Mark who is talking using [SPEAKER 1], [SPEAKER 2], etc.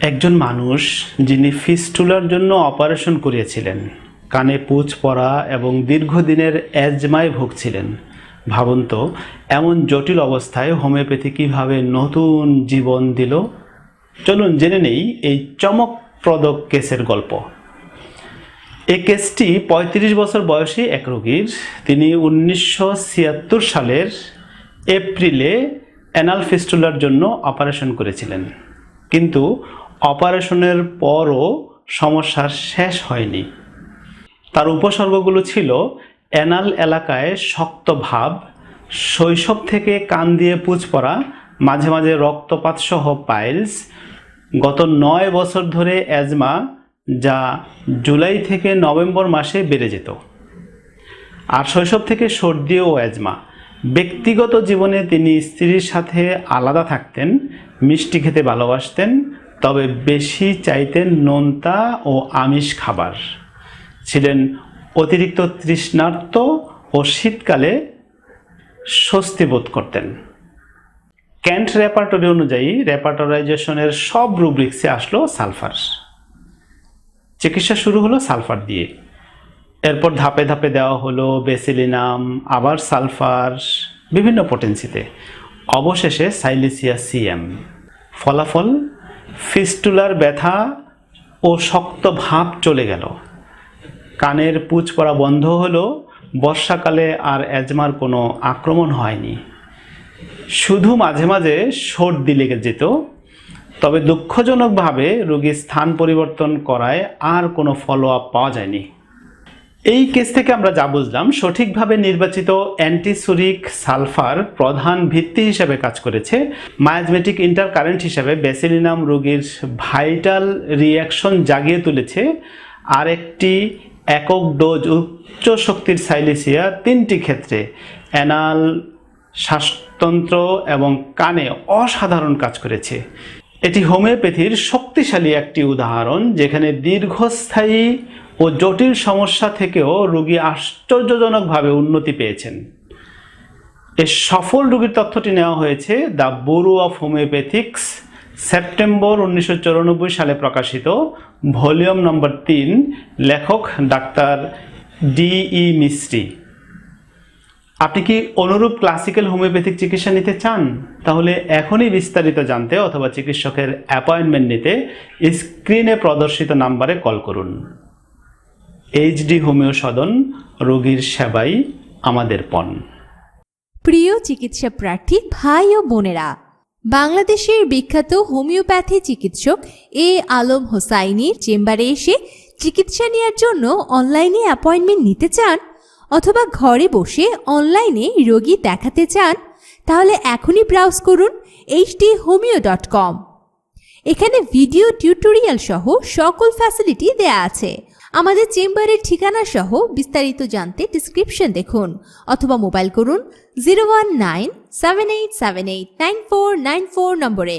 [SPEAKER 1] একজন মানুষ যিনি ফিস্টুলার জন্য অপারেশন করিয়েছিলেন, কানে পুঁজ পড়া এবং দীর্ঘদিনের অ্যাজমায় ভুগছিলেন। ভাবুন তো, এমন জটিল অবস্থায় হোমিওপ্যাথি কীভাবে নতুন জীবন দিল? চলুন জেনে নেই এই চমকপ্রদ কেসের গল্প। এই কেসটি ৩৫ বছর বয়সী এক রোগীর। তিনি উনিশশো ছিয়াত্তর সালের এপ্রিলে অ্যানাল ফিস্টুলার জন্য অপারেশন করেছিলেন। কিন্তু অপারেশনের পরও সমস্যার শেষ হয়নি। তার উপসর্গগুলো ছিল অ্যানাল এলাকায় শক্ত ভাব, শৈশব থেকে কান দিয়ে পুঁজ পড়া, মাঝে মাঝে রক্তপাত সহ পাইলস, গত নয় বছর ধরে অ্যাজমা, যা জুলাই থেকে নভেম্বর মাসে বেড়ে যেত। আর শৈশব থেকে সর্দি ও অ্যাজমা। ব্যক্তিগত জীবনে তিনি স্ত্রীর সাথে আলাদা থাকতেন, মিষ্টি খেতে ভালোবাসতেন তবে বেশি চাইতেন নোনতা ও আমিষ খাবার। ছিলেন অতিরিক্ত তৃষ্ণার্ত ও শীতকালে স্বস্তি বোধ করতেন। ক্যান্ট রেপার্টরি অনুযায়ী রেপার্টরাইজেশনের সব রুব্রিক্সে আসলো সালফার। চিকিৎসা শুরু হলো সালফার দিয়ে। এরপর ধাপে ধাপে দেওয়া হলো বেসিলিনাম, আবার সালফার, বিভিন্ন পোটেন্সিতে অবশেষে সাইলিসিয়া সিএম। ফলাফল ফিস্টুলার ব্যথা ও শক্ত ভাব চলে গেল। কানের পুচ পড়া বন্ধ হলো, বর্ষাকালে আর অ্যাজমার কোনো আক্রমণ হয়নি। শুধু মাঝে মাঝে সর্দি লেগে যেত, তবে দুঃখজনকভাবে রোগী স্থান পরিবর্তন করায় আর কোনো ফলো আপ পাওয়া যায়নি। এই কেস থেকে আমরা যা বুঝলাম, সঠিকভাবে নির্বাচিত অ্যান্টিসুরিক সালফার প্রধান ভিত্তি হিসেবে কাজ করেছে মায়াজমেটিক ইন্টারকারেন্ট হিসেবে বেসিলিনাম রোগীর ভাইটাল রিয়াকশন জাগিয়ে তুলেছে, আর একটি একক ডোজ উচ্চ শক্তির সাইলিসিয়া তিনটি ক্ষেত্রে অ্যানাল শ্বাসতন্ত্র এবং কানে অসাধারণ কাজ করেছে। এটি হোমিওপ্যাথির শক্তিশালী একটি উদাহরণ, যেখানে দীর্ঘস্থায়ী ও জটিল সমস্যা থেকেও রোগী আশ্চর্যজনকভাবে উন্নতি পেয়েছেন। এর সফল রোগীর তথ্যটি নেওয়া হয়েছে the bureau of homoeopathics, September উনিশশো চুরানব্বই সালে প্রকাশিত, ভলিউম নম্বর তিন, লেখক ডাক্তার ডি ই মিস্ত্রি আপনি কি অনুরূপ ক্লাসিক্যাল হোমিওপ্যাথিক চিকিৎসা নিতে চান? তাহলে এখনই বিস্তারিত জানতে অথবা চিকিৎসকের অ্যাপয়েন্টমেন্ট নিতে স্ক্রিনে প্রদর্শিত নাম্বারে কল করুন। এইচডি হোমিও সদন রোগীর সেবাই আমাদের পণ।
[SPEAKER 2] প্রিয় চিকিৎসা প্রার্থী ভাই ও বোনেরা, বাংলাদেশের বিখ্যাত হোমিওপ্যাথি চিকিৎসক এ আলম হোসাইনির চেম্বারে এসে চিকিৎসা নেওয়ার জন্য অনলাইনে অ্যাপয়েন্টমেন্ট নিতে চান অথবা ঘরে বসে অনলাইনে রোগী দেখাতে চান, তাহলে এখনই ব্রাউজ করুন এইচডি হোমিও ডট কম এখানে ভিডিও টিউটোরিয়াল সহ সকল ফ্যাসিলিটি দেয়া আছে। আমাদের চেম্বারের ঠিকানা সহ বিস্তারিত জানতে ডিসক্রিপশন দেখুন অথবা মোবাইল করুন zero one nine seven eight seven eight nine four nine four নম্বরে।